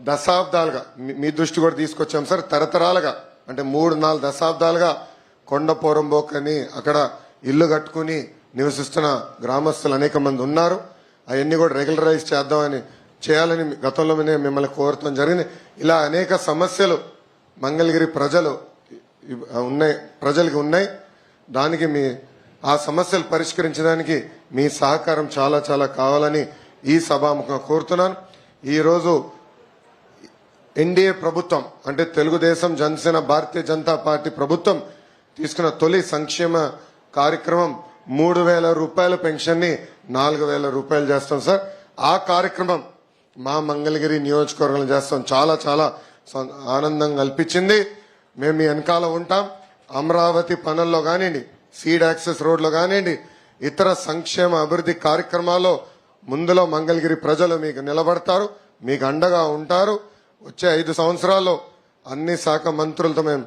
దశాబ్దాలుగా మీ- మీ దృష్టి కూడా తీసుకొచ్చాం సార్. తరతరాలుగా అంటే మూడు నాలుగు దశాబ్దాలుగా కొండ పోరంబోక్ అక్కడ ఇల్లు కట్టుకుని నివసిస్తున్న గ్రామస్తులు అనేక మంది ఉన్నారు. అవన్నీ కూడా రెగ్యులరైజ్ చేద్దామని చేయాలని గతంలోనే మిమ్మల్ని కోరటం జరిగింది. ఇలా అనేక సమస్యలు మంగళగిరి ప్రజలు ఉన్నాయి ప్రజలకి ఉన్నాయి. దానికి మీ ఆ సమస్యలు పరిష్కరించడానికి మీ సహకారం చాలా చాలా కావాలని ఈ సభాముఖంగా కోరుతున్నాను. ఈరోజు ఎన్డీఏ ప్రభుత్వం అంటే తెలుగుదేశం జనసేన భారతీయ జనతా పార్టీ ప్రభుత్వం తీసుకున్న తొలి సంక్షేమ కార్యక్రమం మూడు వేల రూపాయల పెన్షన్ని నాలుగు వేల రూపాయలు చేస్తాం సార్. ఆ కార్యక్రమం మా మంగళగిరి నియోజకవర్గంలో చేస్తాం. చాలా చాలా ఆనందం కల్పించింది. మేము మీ వెనకాల ఉంటాం. అమరావతి పనుల్లో కానివ్వండి సీడ్ యాక్సెస్ రోడ్లో కానివ్వండి ఇతర సంక్షేమ అభివృద్ధి కార్యక్రమాల్లో ముందులో మంగళగిరి ప్రజలు మీకు నిలబడతారు మీకు అండగా ఉంటారు. వచ్చే ఐదు సంవత్సరాల్లో అన్ని శాఖ మంత్రులతో మేము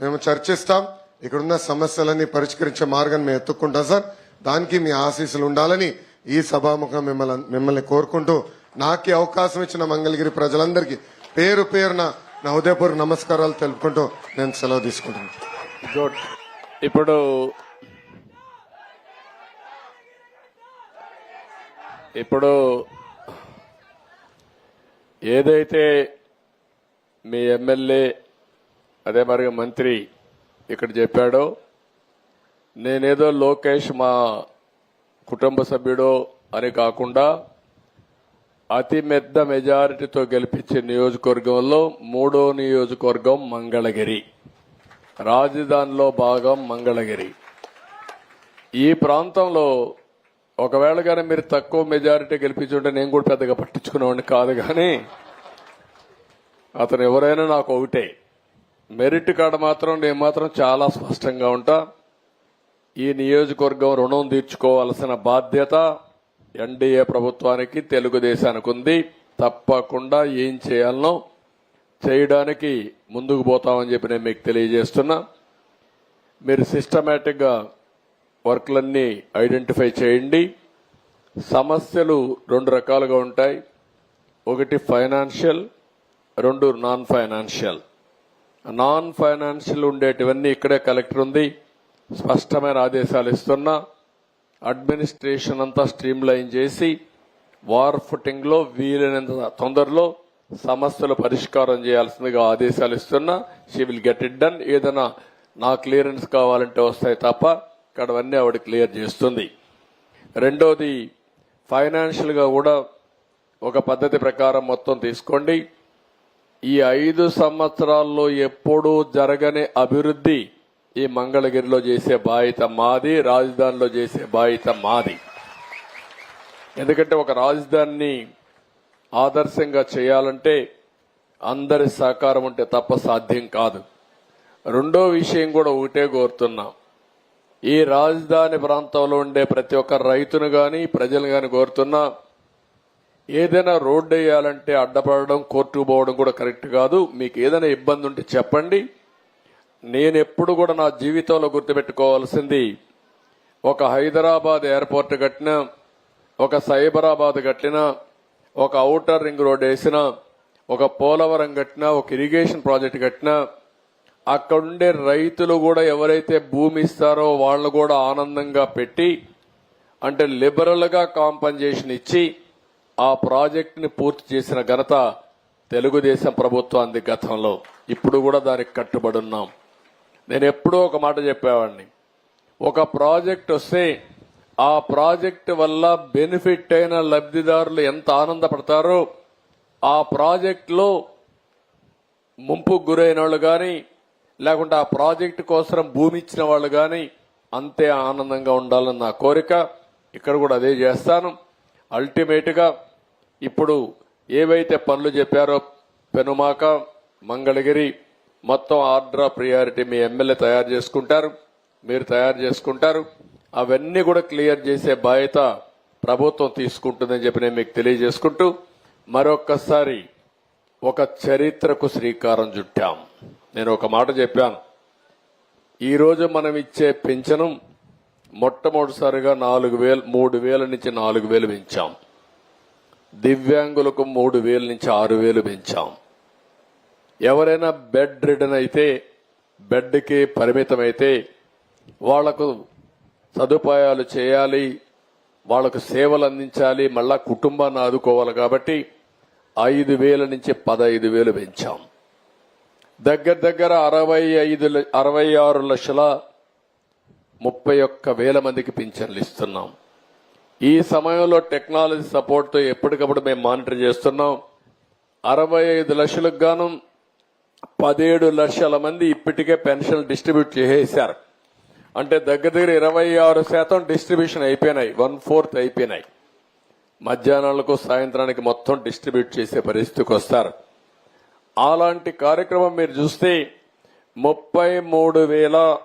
మేము చర్చిస్తాం. ఇక్కడున్న సమస్యలన్నీ పరిష్కరించే మార్గాన్ని మేము ఎత్తుక్కుంటాం సార్. దానికి మీ ఆశీస్సులు ఉండాలని ఈ సభాముఖం మిమ్మల్ని మిమ్మల్ని కోరుకుంటూ నాకు అవకాశం ఇచ్చిన మంగళగిరి ప్రజలందరికీ పేరు పేరున నా ఉదయపూర్ నమస్కారాలు తెలుపుకుంటూ నేను సెలవు తీసుకుంటున్నాను. ఇప్పుడు ఇప్పుడు ఏదైతే మీ ఎమ్మెల్యే అదే మరి మంత్రి ఇక్కడ చెప్పాడో నేనేదో లోకేష్ మా కుటుంబ సభ్యుడో అని కాకుండా అతి పెద్ద మెజారిటీతో గెలిపించే నియోజకవర్గంలో మూడో నియోజకవర్గం మంగళగిరి. రాజధానిలో భాగం మంగళగిరి. ఈ ప్రాంతంలో ఒకవేళ కానీ మీరు తక్కువ మెజారిటీ గెలిపించుంటే నేను కూడా పెద్దగా పట్టించుకునేవాడిని కాదు కానీ అతను ఎవరైనా నాకు ఒకటే. మెరిట్ కాడ మాత్రం నేను మాత్రం చాలా స్పష్టంగా ఉంటా. ఈ నియోజకవర్గం రుణం తీర్చుకోవాల్సిన బాధ్యత ఎన్డీఏ ప్రభుత్వానికి తెలుగుదేశానికి ఉంది. తప్పకుండా ఏం చేయాలనో చేయడానికి ముందుకు పోతామని చెప్పి నేను మీకు తెలియజేస్తున్నా. మీరు సిస్టమేటిక్గా వర్క్లన్నీ ఐడెంటిఫై చేయండి. సమస్యలు రెండు రకాలుగా ఉంటాయి. ఒకటి ఫైనాన్షియల్ రెండు నాన్ ఫైనాన్షియల్ నాన్ ఫైనాన్షియల్ ఉండేటివన్నీ ఇక్కడే కలెక్టర్ ఉంది. స్పష్టమైన ఆదేశాలు ఇస్తున్నా. అడ్మినిస్ట్రేషన్ అంతా స్ట్రీమ్ లైన్ చేసి వార్ ఫుటింగ్లో వీలైనంత తొందరలో సమస్యలు పరిష్కారం చేయాల్సిందిగా ఆదేశాలు ఇస్తున్నా. She will get it done ఏదైనా నా క్లియరెన్స్ కావాలంటే వస్తాయి తప్ప అక్కడవన్నీ ఆవిడ క్లియర్ చేస్తుంది. రెండోది ఫైనాన్షియల్గా కూడా ఒక పద్ధతి ప్రకారం మొత్తం తీసుకోండి. ఈ ఐదు సంవత్సరాల్లో ఎప్పుడూ జరగని అభివృద్ధి ఈ మంగళగిరిలో చేసే బాధ్యత మాది రాజధానిలో చేసే బాధ్యత మాది. ఎందుకంటే ఒక రాజధానిని ఆదర్శంగా చేయాలంటే అందరి సహకారం ఉంటే తప్ప సాధ్యం కాదు. రెండో విషయం కూడా ఒకటే కోరుతున్నాం. ఈ రాజధాని ప్రాంతంలో ఉండే ప్రతి ఒక్క రైతును కానీ ప్రజలు కానీ కోరుతున్నా ఏదైనా రోడ్డు వేయాలంటే అడ్డపడడం కోర్టుకు పోవడం కూడా కరెక్ట్ కాదు. మీకు ఏదైనా ఇబ్బంది ఉంటే చెప్పండి. నేను ఎప్పుడు కూడా నా జీవితంలో గుర్తుపెట్టుకోవాల్సింది ఒక హైదరాబాద్ ఎయిర్పోర్ట్ కట్టిన ఒక సైబరాబాద్ కట్టిన ఒక ఔటర్ రింగ్ రోడ్ వేసిన ఒక పోలవరం కట్టిన ఒక ఇరిగేషన్ ప్రాజెక్ట్ కట్టినా అక్కడుండే రైతులు కూడా ఎవరైతే భూమి ఇస్తారో వాళ్ళు కూడా ఆనందంగా పెట్టి అంటే లిబరల్గా కాంపన్సేషన్ ఇచ్చి ఆ ప్రాజెక్టుని పూర్తి చేసిన ఘనత తెలుగుదేశం ప్రభుత్వానికి గతంలో. ఇప్పుడు కూడా దానికి కట్టుబడి ఉన్నాం. నేను ఎప్పుడూ ఒక మాట చెప్పేవాడిని. ఒక ప్రాజెక్ట్ వస్తే ఆ ప్రాజెక్ట్ వల్ల బెనిఫిట్ అయిన లబ్ధిదారులు ఎంత ఆనందపడతారో ఆ ప్రాజెక్టులో ముంపుకు గురైన వాళ్ళు కానీ లేకుంటే ఆ ప్రాజెక్టు కోసం భూమి ఇచ్చిన వాళ్ళు కానీ అంతే ఆనందంగా ఉండాలని నా కోరిక. ఇక్కడ కూడా అదే చేస్తాను. అల్టిమేట్గా ఇప్పుడు ఏవైతే పనులు చెప్పారో పెనుమాక మంగళగిరి మొత్తం ఆర్డర్ ఆఫ్ ప్రియారిటీ మీ ఎమ్మెల్యే తయారు చేసుకుంటారు. మీరు తయారు చేసుకుంటారు. అవన్నీ కూడా క్లియర్ చేసే బాధ్యత ప్రభుత్వం తీసుకుంటుందని చెప్పి నేను మీకు తెలియజేసుకుంటూ మరొక్కసారి ఒక చరిత్రకు శ్రీకారం చుట్టాం. నేను ఒక మాట చెప్పాను. ఈరోజు మనం ఇచ్చే పెన్షన్ మొట్టమొదటిసారిగా నాలుగు వేలు మూడు వేల నుంచి నాలుగు వేలు పెంచాం. దివ్యాంగులకు మూడు వేల నుంచి ఆరు వేలు పెంచాం. ఎవరైనా బెడ్ రిడన్ అయితే బెడ్కి పరిమితమైతే వాళ్ళకు సదుపాయాలు చేయాలి వాళ్ళకు సేవలు అందించాలి మళ్ళా కుటుంబాన్ని ఆదుకోవాలి కాబట్టి ఐదు వేల నుంచి పదహైదు వేలు పెంచాం. దగ్గర దగ్గర అరవై ఐదు ల- అరవై ఆరు లక్షల ముప్పై ఒక్క వేల మందికి పింఛన్లు ఇస్తున్నాం. ఈ సమయంలో టెక్నాలజీ సపోర్ట్తో ఎప్పటికప్పుడు మేము మానిటర్ చేస్తున్నాం. అరవై ఐదు లక్షలకు గాను పదిహేడు లక్షల మంది ఇప్పటికే పెన్షన్ డిస్ట్రిబ్యూట్ చేసేశారు. అంటే దగ్గర దగ్గర ఇరవై ఆరు శాతం డిస్ట్రిబ్యూషన్ అయిపోయినాయి. వన్ ఫోర్త్ అయిపోయినాయి. మధ్యాహ్నాలకు సాయంత్రానికి మొత్తం డిస్ట్రిబ్యూట్ చేసే పరిస్థితికి వస్తారు. అలాంటి కార్యక్రమం మీరు చూస్తే ముప్పై మూడు వేల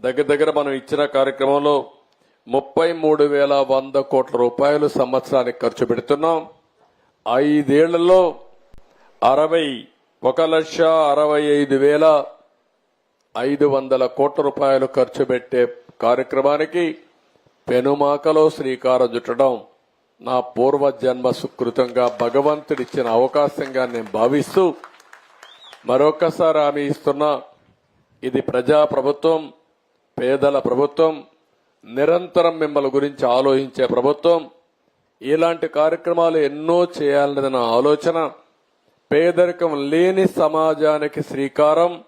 దగ్గర దగ్గర మనం ఇచ్చిన కార్యక్రమంలో ముప్పై మూడు వేల వంద కోట్ల రూపాయలు సంవత్సరానికి ఖర్చు పెడుతున్నాం. ఐదేళ్ళలో అరవై ఒక లక్ష అరవై ఐదు వేల ఐదు వందల కోట్ల రూపాయలు ఖర్చు పెట్టే కార్యక్రమానికి పెనుమాకలో శ్రీకారం చుట్టడం నా పూర్వజన్మ సుకృతంగా భగవంతుడిచ్చిన అవకాశంగా నేను భావిస్తూ మరొకసారి హామీ ఇస్తున్నా. ఇది ప్రజా ప్రభుత్వం పేదల ప్రభుత్వం నిరంతరం మిమ్మల్ని గురించి ఆలోచించే ప్రభుత్వం. ఇలాంటి కార్యక్రమాలు ఎన్నో చేయాలన్నది నా ఆలోచన. పేదరికం లేని సమాజానికి శ్రీకారం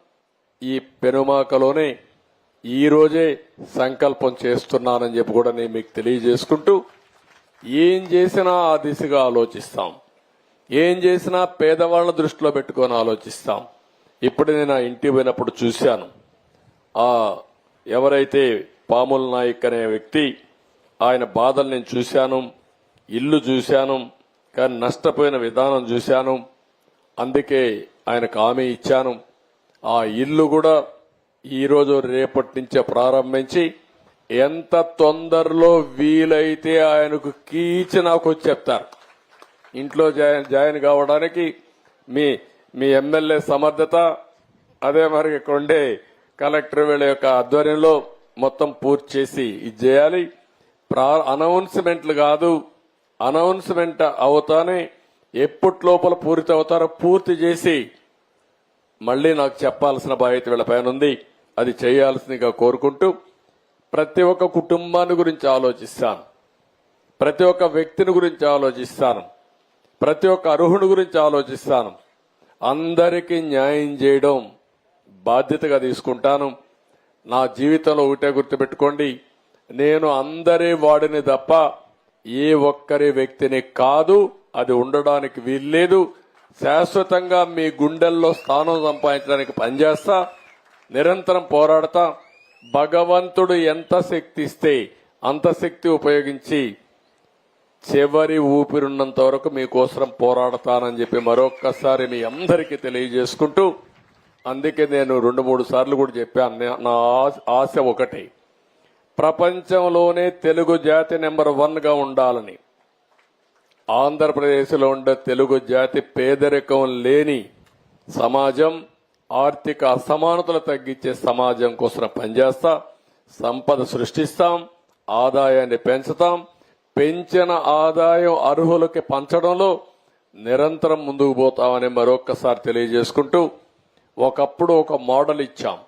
ఈ పెనుమాకలోనే. ఈ రోజే సంకల్పం చేస్తున్నానని చెప్పి కూడా నేను మీకు తెలియజేసుకుంటూ ఏం చేసినా ఆ దిశగా ఆలోచిస్తాం. ఏం చేసినా పేదవాళ్ళ దృష్టిలో పెట్టుకొని ఆలోచిస్తాం. ఇప్పుడు నేను ఆ ఇంటికి పోయినప్పుడు చూశాను. ఆ ఎవరైతే పాముల నాయక్ అనే వ్యక్తి ఆయన బాధలు నేను చూశాను ఇల్లు చూశాను కానీ నష్టపోయిన విధానం చూశాను. అందుకే ఆయనకు హామీ ఇచ్చాను. ఆ ఇల్లు కూడా ఈరోజు రేపటి నుంచే ప్రారంభించి ఎంత తొందరలో వీలైతే ఆయనకు కీచి నాకు వచ్చి చెప్తారు. ఇంట్లో జాయిన్ జాయిన్ కావడానికి మీ మీ ఎమ్మెల్యే సమర్థత అదే మరి ఇక్కడ ఉండే కలెక్టర్ వీళ్ళ యొక్క ఆధ్వర్యంలో మొత్తం పూర్తి చేసి ఇది చేయాలి. ప్రా అనౌన్స్మెంట్లు కాదు అనౌన్స్మెంట్ అవుతానే ఎప్పటి లోపల పూర్తి అవుతారో పూర్తి చేసి మళ్ళీ నాకు చెప్పాల్సిన బాధ్యత వీళ్ళ పైన ఉంది. అది చేయాల్సిందిగా కోరుకుంటూ ప్రతి ఒక్క కుటుంబాన్ని గురించి ఆలోచిస్తాను. ప్రతి ఒక్క వ్యక్తిని గురించి ఆలోచిస్తాను. ప్రతి ఒక్క అర్హుని గురించి ఆలోచిస్తాను. అందరికీ న్యాయం చేయడం బాధ్యతగా తీసుకుంటాను. నా జీవితంలో ఒకటే గుర్తుపెట్టుకోండి. నేను అందరి వాడిని తప్ప ఏ ఒక్కరి వ్యక్తిని కాదు. అది ఉండడానికి వీల్లేదు. శాశ్వతంగా మీ గుండెల్లో స్థానం సంపాదించడానికి పనిచేస్తా. నిరంతరం పోరాడతా భగవంతుడు ఎంత శక్తి ఇస్తే అంత శక్తి ఉపయోగించి చివరి ఊపిరున్నంత వరకు మీకోసం పోరాడతానని చెప్పి మరొక్కసారి మీ అందరికీ తెలియజేసుకుంటూ అందుకే నేను రెండు మూడు సార్లు కూడా చెప్పాను నా ఆశ- ఆశ ప్రపంచంలోనే తెలుగు జాతి నెంబర్ వన్గా ఉండాలని ఆంధ్రప్రదేశ్లో ఉండే తెలుగు జాతి పేదరికం లేని సమాజం ఆర్థిక అసమానతలు తగ్గించే సమాజం కోసం పనిచేస్తా సంపద సృష్టిస్తాం ఆదాయాన్ని పెంచుతాం పెంచిన ఆదాయం అర్హులకి పంచడంలో నిరంతరం ముందుకు పోతామని మరొక్కసారి తెలియజేసుకుంటూ ఒకప్పుడు ఒక మోడల్ ఇచ్చాం.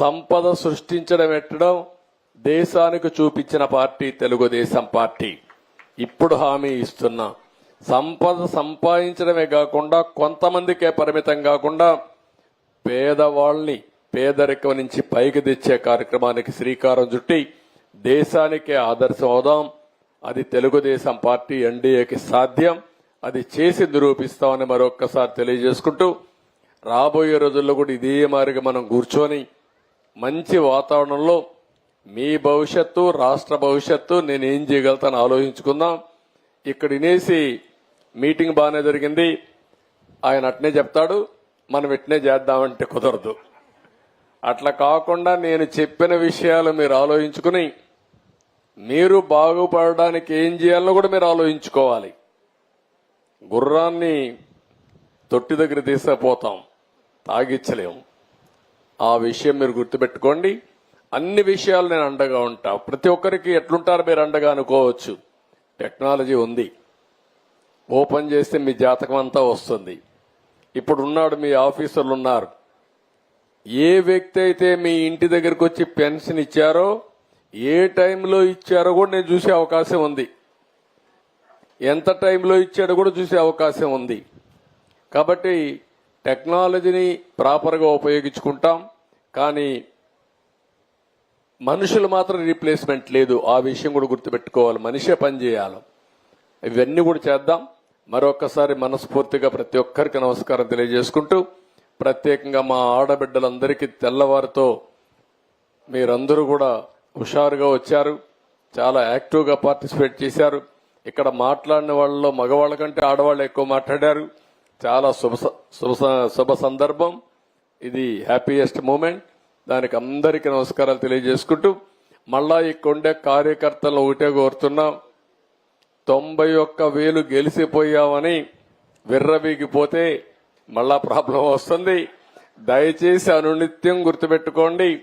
సంపద సృష్టించడం ఎట్టడం? దేశానికి చూపించిన పార్టీ తెలుగుదేశం పార్టీ. ఇప్పుడు హామీ ఇస్తున్నా. సంపద సంపాదించడమే కాకుండా కొంతమందికే పరిమితం కాకుండా పేదవాళ్ళని పేదరికం నుంచి పైకి తెచ్చే కార్యక్రమానికి శ్రీకారం చుట్టి దేశానికే ఆదర్శం అవుదాం అది తెలుగుదేశం పార్టీ ఎన్డీఏకి సాధ్యం. అది చేసి నిరూపిస్తామని మరొక్కసారి తెలియజేసుకుంటూ రాబోయే రోజుల్లో కూడా ఇదే మారిగా మనం కూర్చొని మంచి వాతావరణంలో మీ భవిష్యత్తు రాష్ట్ర భవిష్యత్తు నేను ఏం చేయగలుగుతాను ఆలోచించుకుందాం. ఇక్కడ వినేసి మీటింగ్ బాగానే జరిగింది. ఆయన అట్నే చెప్తాడు. మనం ఇట్నే చేద్దామంటే కుదరదు. అట్లా కాకుండా నేను చెప్పిన విషయాలు మీరు ఆలోచించుకుని మీరు బాగుపడడానికి ఏం చేయాలో కూడా మీరు ఆలోచించుకోవాలి. గుర్రాన్ని తొట్టి దగ్గర తీసుకుపోతాం తాగిచ్చలేం. ఆ విషయం మీరు గుర్తుపెట్టుకోండి. అన్ని విషయాలు నేను అండగా ఉంటా. ప్రతి ఒక్కరికి ఎట్లుంటారు మీరు అండగా అనుకోవచ్చు. టెక్నాలజీ ఉంది. ఓపెన్ చేస్తే మీ జాతకం అంతా వస్తుంది. ఇప్పుడు ఉన్నాడు మీ ఆఫీసర్లు ఉన్నారు ఏ వ్యక్తి అయితే మీ ఇంటి దగ్గరకు వచ్చి పెన్షన్ ఇచ్చారో ఏ టైంలో ఇచ్చారో కూడా నేను చూసే అవకాశం ఉంది. ఎంత టైంలో ఇచ్చాడో కూడా చూసే అవకాశం ఉంది. కాబట్టి టెక్నాలజీని ప్రాపర్గా ఉపయోగించుకుంటాం కానీ మనుషులు మాత్రం రీప్లేస్మెంట్ లేదు. ఆ విషయం కూడా గుర్తుపెట్టుకోవాలి. మనిషే పని చేయాలి. ఇవన్నీ కూడా చేద్దాం. మరొకసారి మనస్ఫూర్తిగా ప్రతి ఒక్కరికి నమస్కారం తెలియజేసుకుంటూ ప్రత్యేకంగా మా ఆడబిడ్డలందరికీ తెల్లవారితో మీరందరూ కూడా హుషారుగా వచ్చారు చాలా యాక్టివ్గా పార్టిసిపేట్ చేశారు. ఇక్కడ మాట్లాడిన వాళ్ళలో మగవాళ్ళ కంటే ఆడవాళ్ళు ఎక్కువ మాట్లాడారు. చాలా శుభ శుభ శుభ సందర్భం. ఇది హ్యాపీయెస్ట్ మూమెంట్. దానికి అందరికీ నమస్కారాలు తెలియజేసుకుంటూ మళ్ళా ఈ కొండే కార్యకర్తలను ఒకటే కోరుతున్నాం. తొంభై ఒక్క వేలు గెలిచిపోయామని విర్రబీగిపోతే మళ్ళా ప్రాబ్లం వస్తుంది. దయచేసి అనునిత్యం గుర్తుపెట్టుకోండి.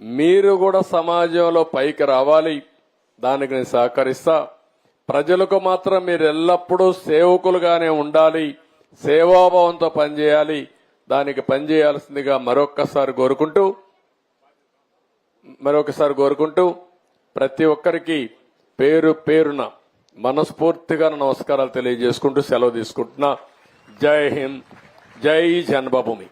మీరు కూడా సమాజంలో పైకి రావాలి. దానికి నేను సహకరిస్తా. ప్రజలకు మాత్రం మీరు ఎల్లప్పుడూ సేవకులుగానే ఉండాలి. సేవాభావంతో పనిచేయాలి. దానికి పనిచేయాల్సిందిగా మరొక్కసారి కోరుకుంటూ మరొకసారి కోరుకుంటూ ప్రతి ఒక్కరికి పేరు పేరున మనస్ఫూర్తిగా నమస్కారాలు తెలియజేసుకుంటూ సెలవు తీసుకుంటున్నా. జై హింద్. జై జన్మభూమి.